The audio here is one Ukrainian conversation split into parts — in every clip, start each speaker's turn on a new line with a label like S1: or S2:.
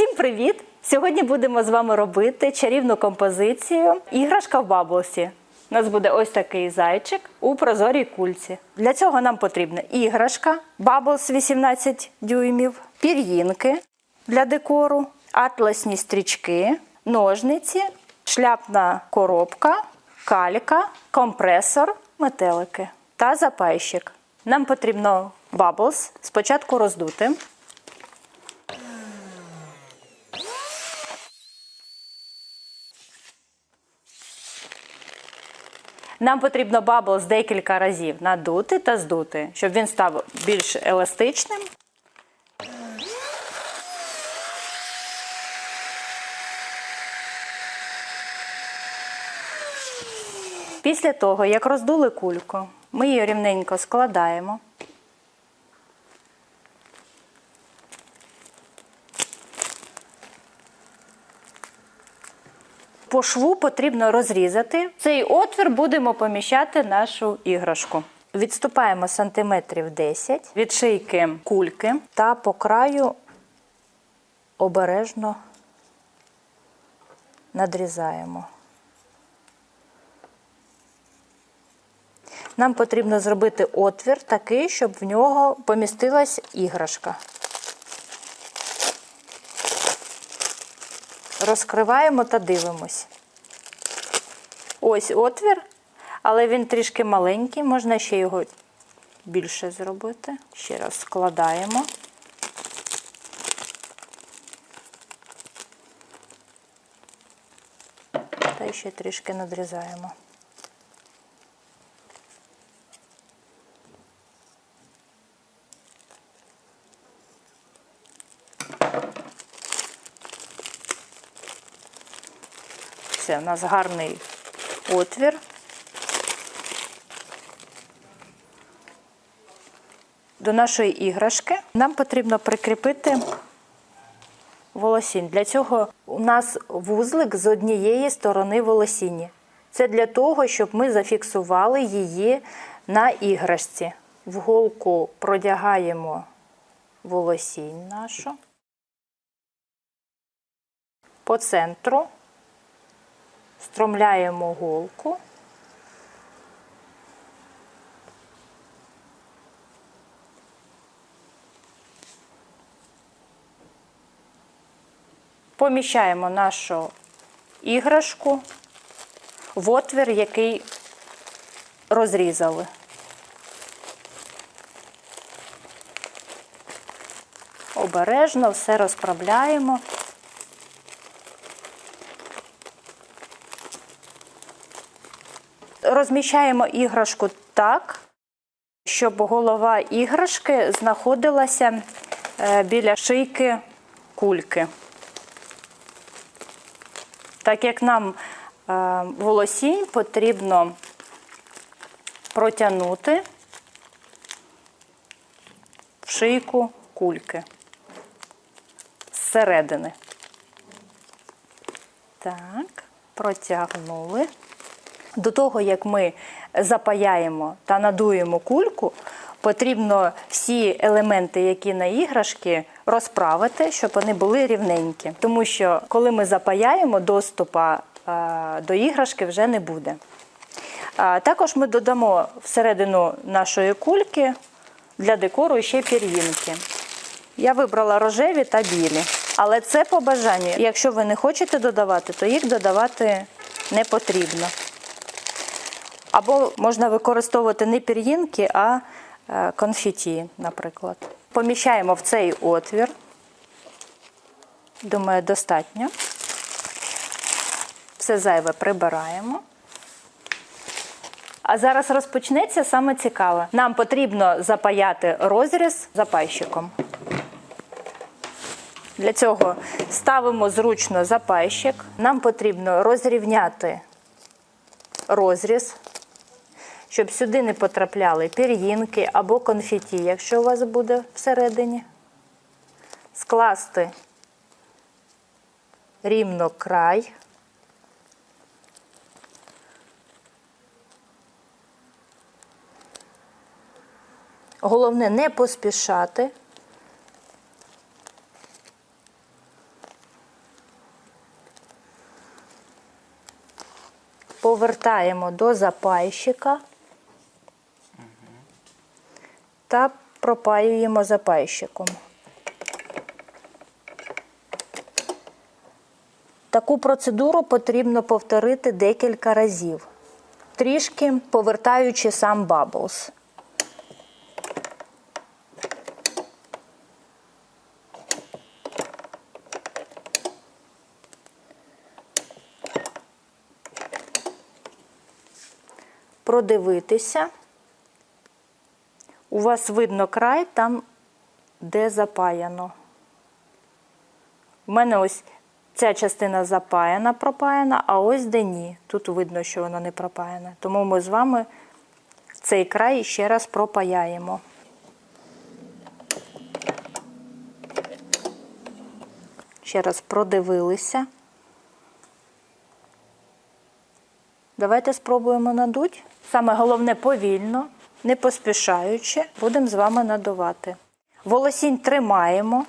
S1: Всім привіт! Сьогодні будемо з вами робити чарівну композицію іграшка в баблсі. У нас буде ось такий зайчик у прозорій кульці. Для цього нам потрібна іграшка, баблс 18 дюймів, пір'їнки для декору, атласні стрічки, ножниці, шляпна коробка, калька, компресор, метелики та запайщик. Нам потрібно баблс спочатку роздути. Нам потрібно баблс декілька разів надути та здути, щоб він став більш еластичним. Після того, як роздули кульку, ми її рівненько складаємо. По шву потрібно розрізати. Цей отвір будемо поміщати нашу іграшку. Відступаємо сантиметрів 10 від шийки кульки та по краю обережно надрізаємо. Нам потрібно зробити отвір такий, щоб в нього помістилась іграшка. Розкриваємо та дивимось. Ось отвір, але він трішки маленький, можна ще його більше зробити. Ще раз складаємо. Та ще трішки надрізаємо. Все, у нас гарний отвір. До нашої іграшки нам потрібно прикріпити волосінь. Для цього у нас вузлик з однієї сторони волосіння. Це для того, щоб ми зафіксували її на іграшці. В голку продягаємо волосінь нашу по центру стромляємо голку. Поміщаємо нашу іграшку в отвір, який розрізали. Обережно все розправляємо. Розміщаємо іграшку так, щоб голова іграшки знаходилася е, біля шийки кульки. Так як нам е, волосінь потрібно протягнути в шийку кульки зсередини. Так, протягнули. До того, як ми запаяємо та надуємо кульку, потрібно всі елементи, які на іграшки, розправити, щоб вони були рівненькі. Тому що, коли ми запаяємо, доступа до іграшки вже не буде. Також ми додамо всередину нашої кульки для декору ще пір'їнки. Я вибрала рожеві та білі. Але це по бажанню. Якщо ви не хочете додавати, то їх додавати не потрібно. Або можна використовувати не пір'їнки, а конфеті, наприклад. Поміщаємо в цей отвір. Думаю, достатньо. Все зайве прибираємо. А зараз розпочнеться саме цікаве. Нам потрібно запаяти розріз запайщиком. Для цього ставимо зручно запайщик. Нам потрібно розрівняти розріз щоб сюди не потрапляли пір'їнки або конфеті, якщо у вас буде всередині. Скласти рівно край. Головне не поспішати. Повертаємо до запайщика та пропаюємо запайщиком. Таку процедуру потрібно повторити декілька разів, трішки повертаючи сам баблс. Продивитися. У вас видно край там, де запаяно. У мене ось ця частина запаяна, пропаяна, а ось де ні. Тут видно, що вона не пропаяна. Тому ми з вами цей край ще раз пропаяємо. Ще раз продивилися. Давайте спробуємо надуть. Саме головне повільно, не поспішаючи, будемо з вами надувати. Волосінь тримаємо.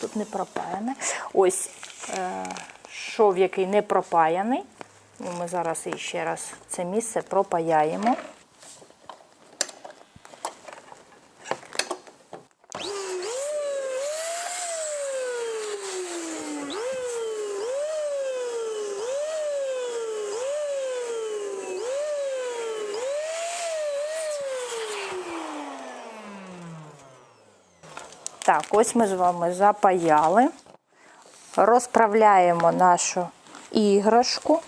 S1: Тут не пропаяне. Ось е, шов, який не пропаяний. Ми зараз ще раз це місце пропаяємо. Ось ми з вами запаяли. Розправляємо нашу іграшку.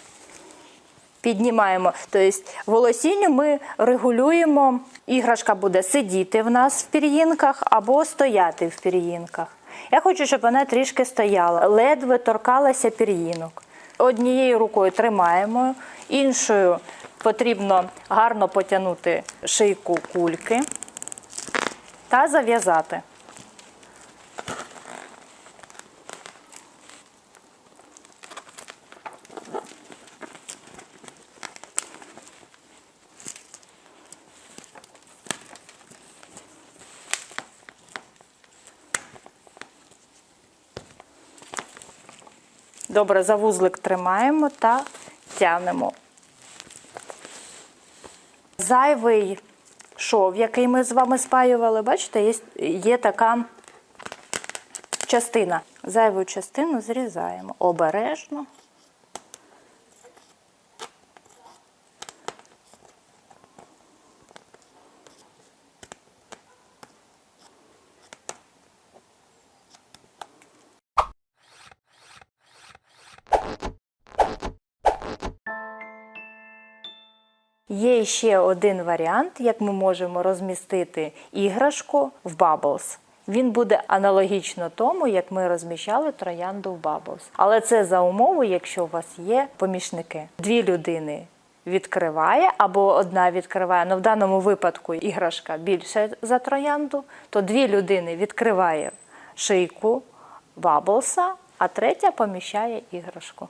S1: Піднімаємо, тобто волосінню ми регулюємо, іграшка буде сидіти в нас в пір'їнках або стояти в пір'їнках. Я хочу, щоб вона трішки стояла, ледве торкалася пір'їнок. Однією рукою тримаємо, іншою потрібно гарно потягнути шийку кульки та зав'язати. Добре, за вузлик тримаємо та тягнемо. Зайвий шов, який ми з вами спаювали, бачите, є, є така частина. Зайву частину зрізаємо обережно. Є ще один варіант, як ми можемо розмістити іграшку в Bubbles. Він буде аналогічно тому, як ми розміщали троянду в Bubbles. Але це за умови, якщо у вас є помічники. Дві людини відкриває або одна відкриває. Ну в даному випадку іграшка більше за троянду, то дві людини відкриває шийку Баблса, а третя поміщає іграшку.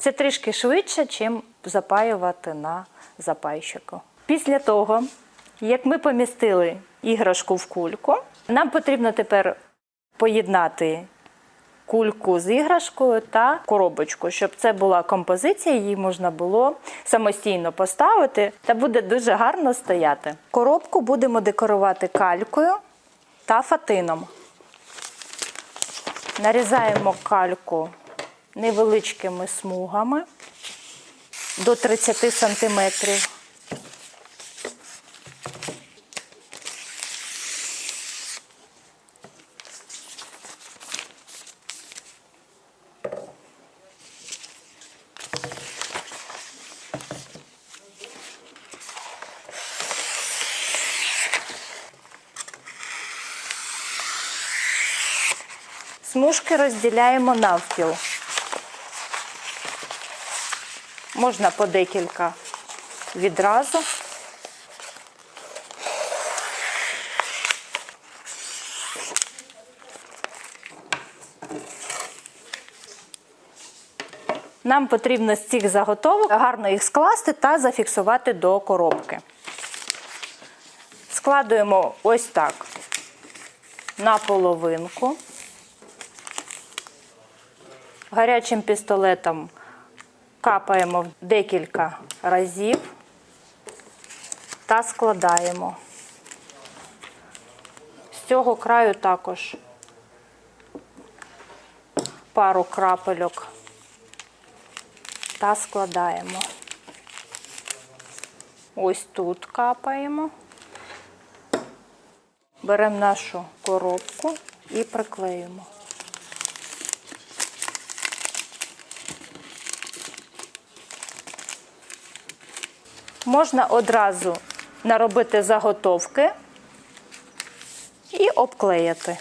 S1: Це трішки швидше, чим запаювати на запайщику. Після того, як ми помістили іграшку в кульку, нам потрібно тепер поєднати кульку з іграшкою та коробочку, щоб це була композиція, її можна було самостійно поставити та буде дуже гарно стояти. Коробку будемо декорувати калькою та фатином. Нарізаємо кальку невеличкими смугами до 30 сантиметрів. Смужки розділяємо навпіл. Можна по декілька відразу. Нам потрібно з цих заготовок гарно їх скласти та зафіксувати до коробки. Складуємо ось так на половинку. Гарячим пістолетом капаємо декілька разів та складаємо. З цього краю також пару крапельок та складаємо. Ось тут капаємо. Беремо нашу коробку і приклеїмо. Можна одразу наробити заготовки і обклеїти.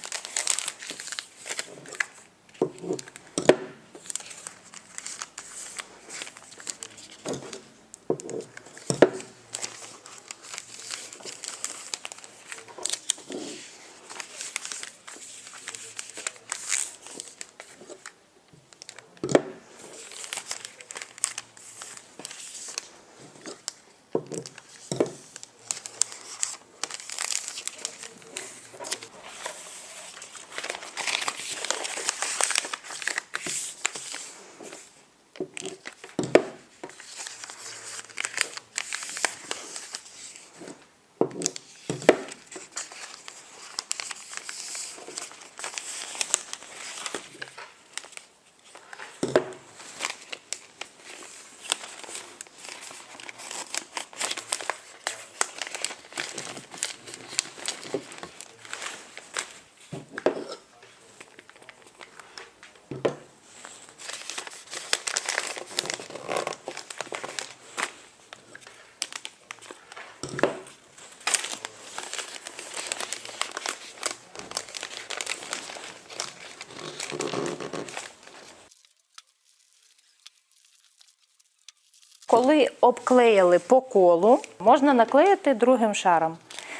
S1: Коли обклеїли по колу, можна наклеїти другим шаром.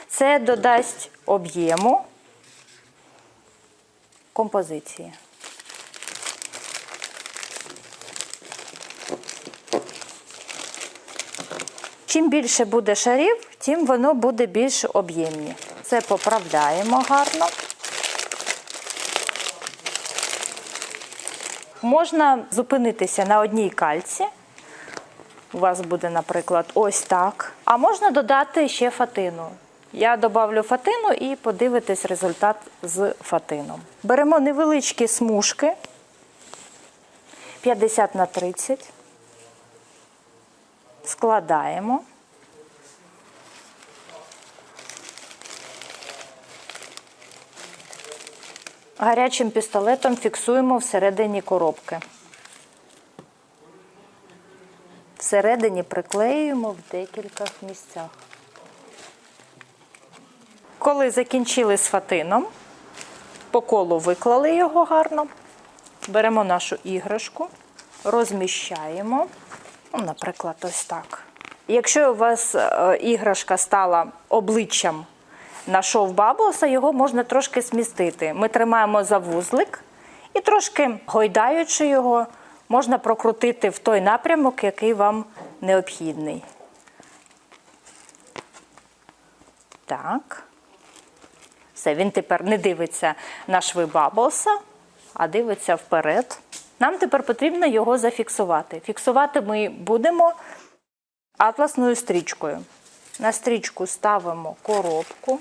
S1: Це додасть об'єму композиції. Чим більше буде шарів, тим воно буде більш об'ємні. Це поправляємо гарно. Можна зупинитися на одній кальці. У вас буде, наприклад, ось так. А можна додати ще фатину. Я додавлю фатину і подивитесь результат з фатином. Беремо невеличкі смужки 50 на 30. Складаємо. Гарячим пістолетом фіксуємо всередині коробки. Всередині приклеюємо в декілька місцях. Коли закінчили з фатином, по колу виклали його гарно, беремо нашу іграшку, розміщаємо, ну, наприклад, ось так. Якщо у вас е, іграшка стала обличчям на шов баблса, його можна трошки смістити. Ми тримаємо за вузлик і трошки гойдаючи його, можна прокрутити в той напрямок, який вам необхідний. Так. Все, він тепер не дивиться на шви баблса, а дивиться вперед. Нам тепер потрібно його зафіксувати. Фіксувати ми будемо атласною стрічкою. На стрічку ставимо коробку.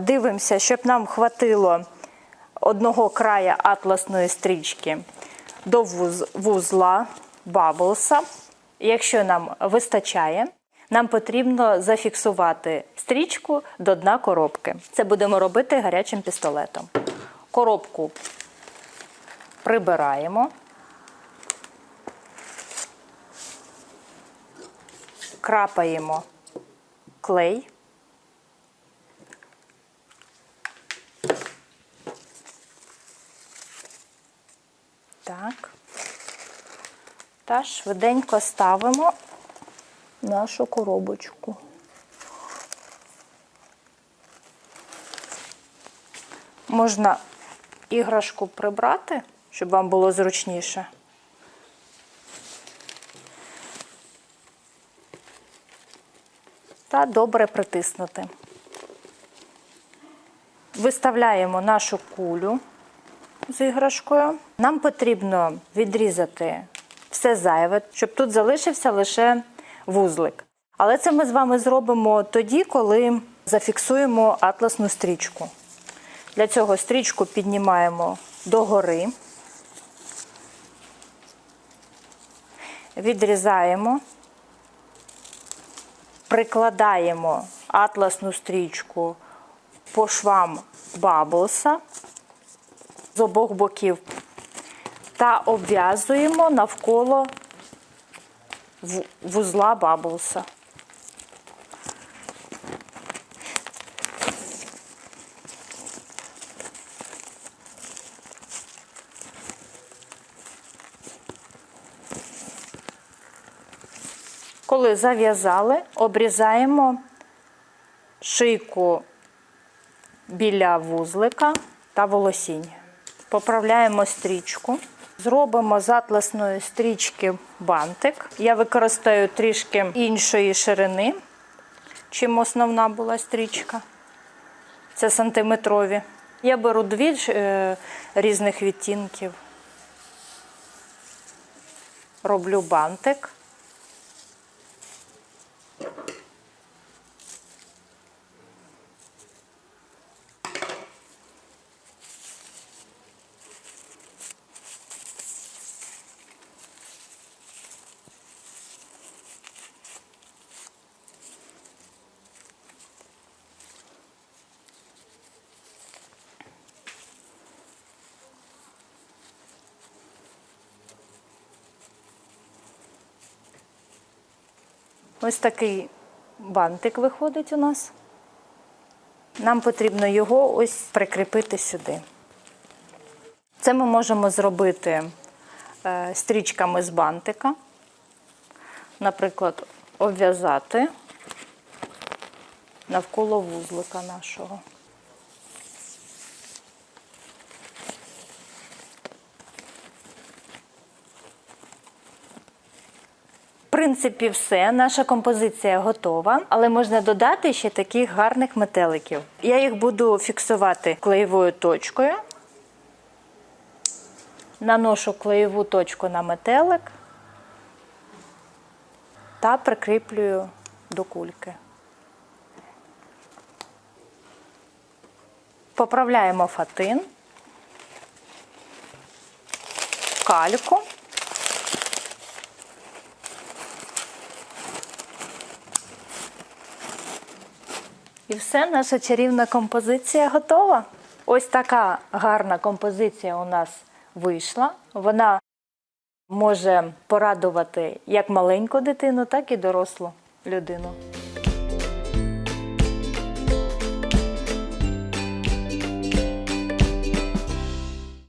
S1: Дивимося, щоб нам хватило одного края атласної стрічки до вузла баблса. Якщо нам вистачає, нам потрібно зафіксувати стрічку до дна коробки. Це будемо робити гарячим пістолетом. Коробку прибираємо. Крапаємо клей. Так. Та швиденько ставимо нашу коробочку. Можна іграшку прибрати, щоб вам було зручніше. Та добре притиснути. Виставляємо нашу кулю з іграшкою. Нам потрібно відрізати все зайве, щоб тут залишився лише вузлик. Але це ми з вами зробимо тоді, коли зафіксуємо атласну стрічку. Для цього стрічку піднімаємо догори, відрізаємо, прикладаємо атласну стрічку по швам баблса з обох боків та обв'язуємо навколо вузла баблса. Коли зав'язали, обрізаємо шийку біля вузлика та волосінь. Поправляємо стрічку. Зробимо з атласної стрічки бантик. Я використаю трішки іншої ширини, чим основна була стрічка. Це сантиметрові. Я беру дві е, різних відтінків. Роблю бантик. Ось такий бантик виходить у нас. Нам потрібно його ось прикріпити сюди. Це ми можемо зробити е, стрічками з бантика. Наприклад, обв'язати навколо вузлика нашого. Принципі, все. Наша композиція готова, але можна додати ще таких гарних метеликів. Я їх буду фіксувати клеєвою точкою. Наношу клеєву точку на метелик та прикріплюю до кульки. Поправляємо фатин, кальку. Все, наша чарівна композиція готова. Ось така гарна композиція у нас вийшла. Вона може порадувати як маленьку дитину, так і дорослу людину.